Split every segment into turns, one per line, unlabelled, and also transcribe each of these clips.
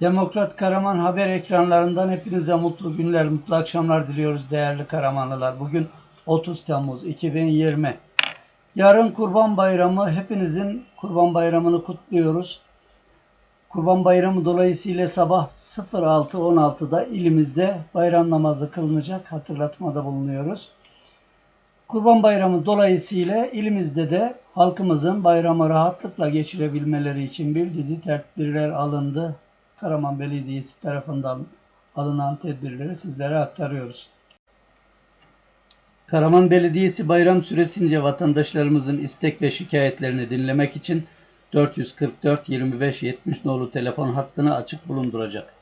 Demokrat Karaman haber ekranlarından hepinize mutlu günler, mutlu akşamlar diliyoruz değerli Karamanlılar. Bugün 30 Temmuz 2020. Yarın Kurban Bayramı. Hepinizin Kurban Bayramı'nı kutluyoruz. Kurban Bayramı dolayısıyla sabah 06.16'da ilimizde bayram namazı kılınacak. Hatırlatmada bulunuyoruz. Kurban Bayramı dolayısıyla ilimizde de halkımızın bayramı rahatlıkla geçirebilmeleri için bir dizi tedbirler alındı. Karaman Belediyesi tarafından alınan tedbirleri sizlere aktarıyoruz. Karaman Belediyesi bayram süresince vatandaşlarımızın istek ve şikayetlerini dinlemek için 444 25 70 nolu telefon hattını açık bulunduracak.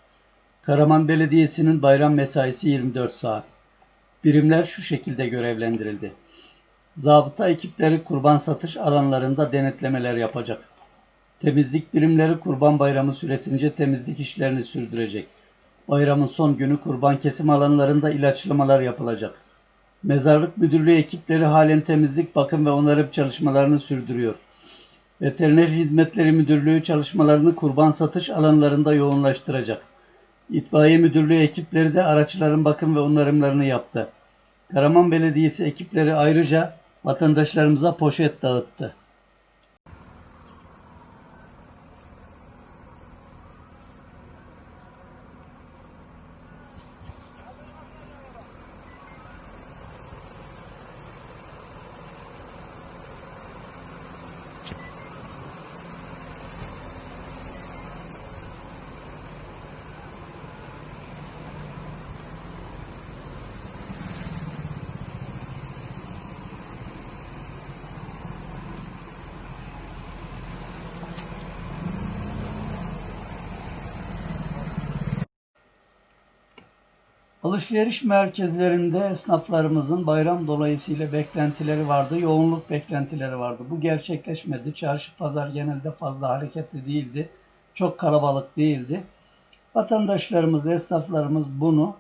Karaman Belediyesi'nin bayram mesaisi 24 saat. Birimler şu şekilde görevlendirildi. Zabıta ekipleri kurban satış alanlarında denetlemeler yapacak. Temizlik birimleri kurban bayramı süresince temizlik işlerini sürdürecek. Bayramın son günü kurban kesim alanlarında ilaçlamalar yapılacak. Mezarlık müdürlüğü ekipleri halen temizlik, bakım ve onarım çalışmalarını sürdürüyor. Veteriner Hizmetleri Müdürlüğü çalışmalarını kurban satış alanlarında yoğunlaştıracak. İtfaiye Müdürlüğü ekipleri de araçların bakım ve onarımlarını yaptı. Karaman Belediyesi ekipleri ayrıca vatandaşlarımıza poşet dağıttı. Alışveriş merkezlerinde esnaflarımızın bayram dolayısıyla beklentileri vardı, yoğunluk beklentileri vardı. Bu gerçekleşmedi. Çarşı pazar genelde fazla hareketli değildi. Çok kalabalık değildi. Vatandaşlarımız, esnaflarımız bunu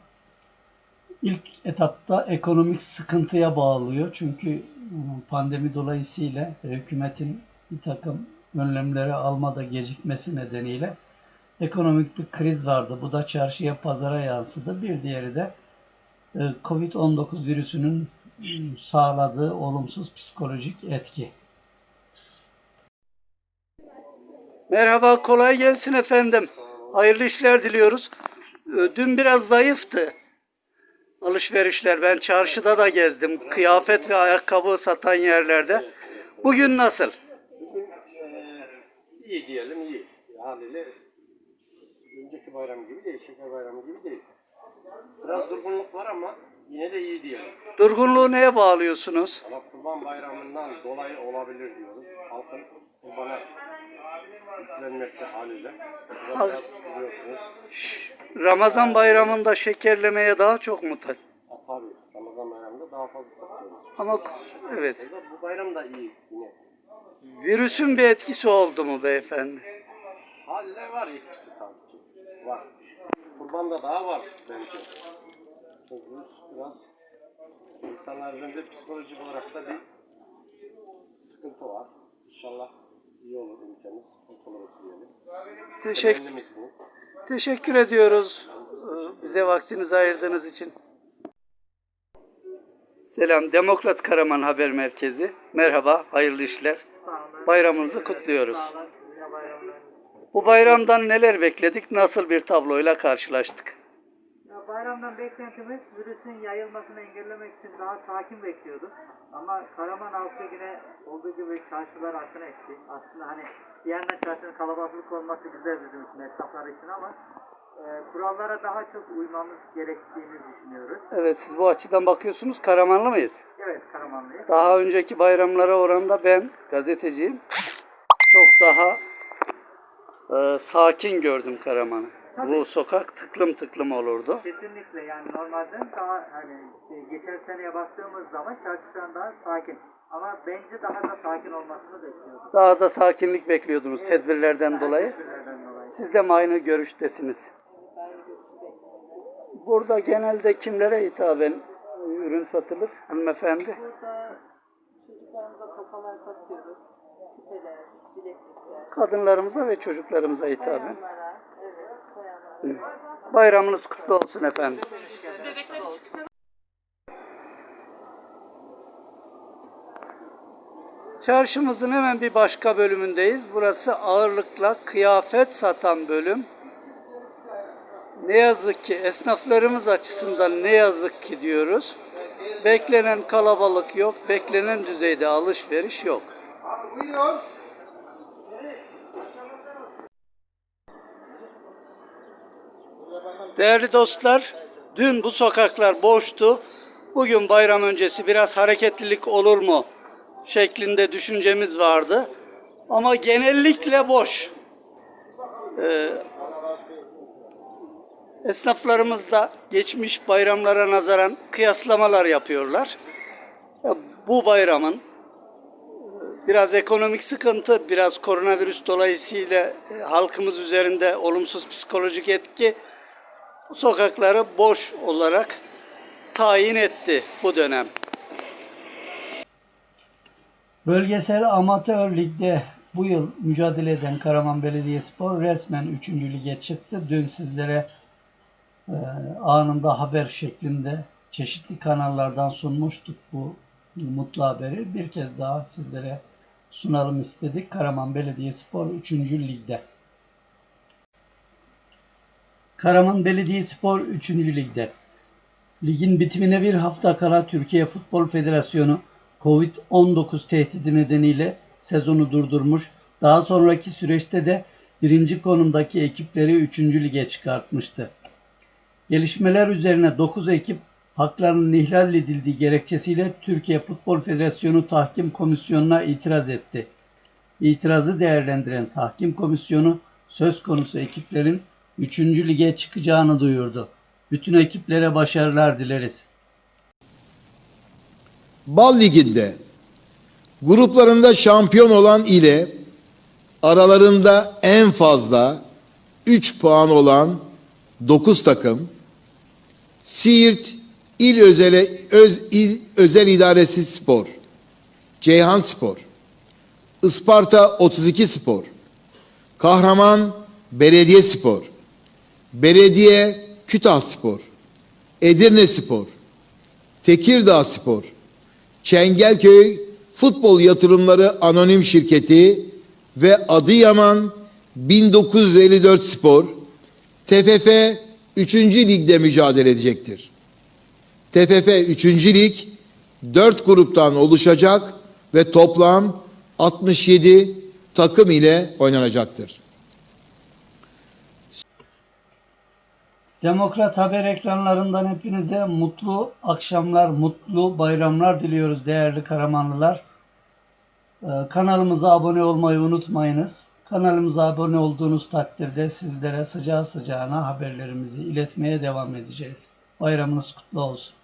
ilk etapta ekonomik sıkıntıya bağlıyor. Çünkü pandemi dolayısıyla hükümetin bir takım önlemleri almada gecikmesi nedeniyle ekonomik bir kriz vardı. Bu da çarşıya, pazara yansıdı. Bir diğeri de e, Covid-19 virüsünün sağladığı olumsuz psikolojik etki. Merhaba, kolay gelsin efendim. Hayırlı işler diliyoruz. E, Dün biraz zayıftı alışverişler. Ben çarşıda da gezdim. Kıyafet ve ayakkabı satan yerlerde. Bugün nasıl?
Bugün eee, iyi diyelim iyi. Haliyle önceki bayram gibi değil, şeker bayramı gibi değil. Biraz durgunluk var ama yine de iyi diyelim.
Durgunluğu neye bağlıyorsunuz?
Ama kurban bayramından dolayı olabilir diyoruz. Halkın kurbana yüklenmesi haliyle. Bu da biraz biliyorsunuz.
Ramazan bayramında şekerlemeye daha çok mu ta-
Ha, tabii Ramazan bayramında daha fazla satıyoruz.
Ama evet.
Burada bu bayram da iyi yine.
Virüsün bir etkisi oldu mu beyefendi?
Haliyle var etkisi tabii Var. Kurbanda daha var bence. Çünkü virüs biraz insanlar üzerinde psikolojik olarak da bir sıkıntı var. İnşallah iyi olur ülkemiz. Kurtuluruz diyelim.
Teşekkür,
Temennimiz bu.
teşekkür ediyoruz e, bize vaktinizi ayırdığınız için. Selam, Demokrat Karaman Haber Merkezi. Merhaba, hayırlı işler. Bayramınızı kutluyoruz. Bu bayramdan neler bekledik, nasıl bir tabloyla karşılaştık?
Ya bayramdan beklentimiz virüsün yayılmasını engellemek için daha sakin bekliyorduk. Ama Karaman halkı yine olduğu gibi çarşılar akın etti. Aslında hani bir yandan çarşının kalabalık olması güzel bizim için, esnaflar için ama e, kurallara daha çok uymamız gerektiğini düşünüyoruz.
Evet, siz bu açıdan bakıyorsunuz, Karamanlı mıyız?
Evet Karamanlıyız.
Daha önceki bayramlara oranla ben gazeteciyim. Çok daha e, sakin gördüm Karaman'ı. Bu sokak tıklım tıklım olurdu.
Kesinlikle yani normalden daha hani e, geçen seneye baktığımız zaman çarşı şu an daha sakin. Ama bence daha da sakin olmasını bekliyorduk.
Daha da sakinlik bekliyordunuz tedbirlerden dolayı.
Tedbirlerden dolayı.
Siz de mi aynı görüştesiniz? Burada genelde kimlere hitaben ürün satılır hanımefendi?
Burada çocuklarımıza tokalar satıyoruz. Küpeler, bileklikler.
Kadınlarımıza ve çocuklarımıza hitaben.
Evet,
Bayramınız kutlu olsun efendim. Çarşımızın hemen bir başka bölümündeyiz. Burası ağırlıkla kıyafet satan bölüm. Ne yazık ki esnaflarımız açısından ne yazık ki diyoruz. Beklenen kalabalık yok, beklenen düzeyde alışveriş yok. Değerli dostlar, dün bu sokaklar boştu. Bugün bayram öncesi biraz hareketlilik olur mu şeklinde düşüncemiz vardı. Ama genellikle boş. Ee, esnaflarımız da geçmiş bayramlara nazaran kıyaslamalar yapıyorlar. Ya Bu bayramın e, biraz ekonomik sıkıntı, biraz koronavirüs dolayısıyla e, halkımız üzerinde olumsuz psikolojik etki sokakları boş olarak tayin etti bu dönem. Bölgesel Amatör Lig'de bu yıl mücadele eden Karaman Belediyespor resmen 3. lige çıktı. Dün sizlere e, anında haber şeklinde çeşitli kanallardan sunmuştuk bu mutlu haberi. Bir kez daha sizlere sunalım istedik. Karaman Belediyespor 3. ligde. Karaman Belediyespor 3. ligde. Ligin bitimine bir hafta kala Türkiye Futbol Federasyonu Covid-19 tehdidi nedeniyle sezonu durdurmuş. Daha sonraki süreçte de birinci konumdaki ekipleri 3. lige çıkartmıştı. Gelişmeler üzerine 9 ekip haklarının ihlal edildiği gerekçesiyle Türkiye Futbol Federasyonu Tahkim Komisyonu'na itiraz etti. İtirazı değerlendiren Tahkim Komisyonu söz konusu ekiplerin 3. lige çıkacağını duyurdu. Bütün ekiplere başarılar dileriz.
Bal Ligi'nde gruplarında şampiyon olan ile aralarında en fazla 3 puan olan 9 takım Siirt İl Özele, Öz, İl Özel İdaresi Spor Ceyhan Spor Isparta 32 Spor Kahraman Belediye Spor Belediye Kütah Spor Edirne Spor Tekirdağ Spor Çengelköy Futbol Yatırımları Anonim Şirketi ve Adıyaman 1954 Spor TFF 3. Lig'de mücadele edecektir. TFF 3. Lig 4 gruptan oluşacak ve toplam 67 takım ile oynanacaktır.
Demokrat Haber ekranlarından hepinize mutlu akşamlar, mutlu bayramlar diliyoruz değerli Karamanlılar. Ee, Kanalımıza abone olmayı unutmayınız. Kanalımıza abone olduğunuz takdirde sizlere sıcağı sıcağına haberlerimizi iletmeye devam edeceğiz. Bayramınız kutlu olsun.